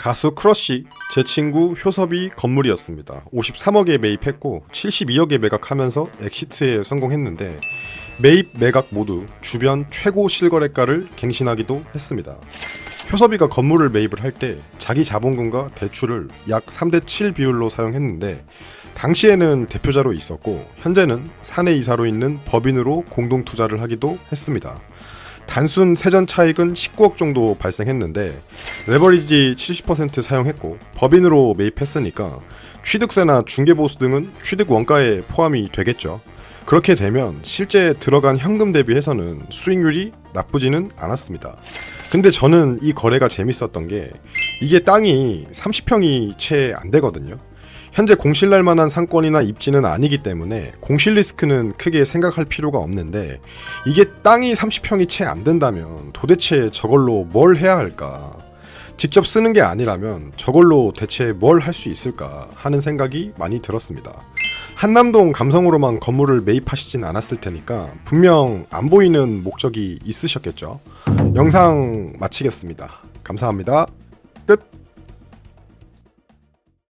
가수 크러쉬 제 친구 효섭이 건물이었습니다. 53억에 매입했고 72억에 매각하면서 엑시트에 성공했는데 매입 매각 모두 주변 최고 실거래가를 갱신하기도 했습니다. 효섭이가 건물을 매입을 할 때 자기 자본금과 대출을 약 3대 7 비율로 사용했는데 당시에는 대표자로 있었고 현재는 사내 이사로 있는 법인으로 공동 투자를 하기도 했습니다. 단순 세전 차익은 19억 정도 발생했는데 레버리지 70% 사용했고 법인으로 매입했으니까 취득세나 중개보수 등은 취득 원가에 포함이 되겠죠. 그렇게 되면 실제 들어간 현금 대비해서는 수익률이 나쁘지는 않았습니다. 근데 저는 이 거래가 재밌었던 게 이게 땅이 30평이 채 안 되거든요. 현재 공실날 만한 상권이나 입지는 아니기 때문에 공실 리스크는 크게 생각할 필요가 없는데 이게 땅이 30평이 채 안 된다면 도대체 저걸로 뭘 해야 할까? 직접 쓰는 게 아니라면 저걸로 대체 뭘 할 수 있을까 하는 생각이 많이 들었습니다. 한남동 감성으로만 건물을 매입하시진 않았을 테니까 분명 안 보이는 목적이 있으셨겠죠. 영상 마치겠습니다. 감사합니다. 끝.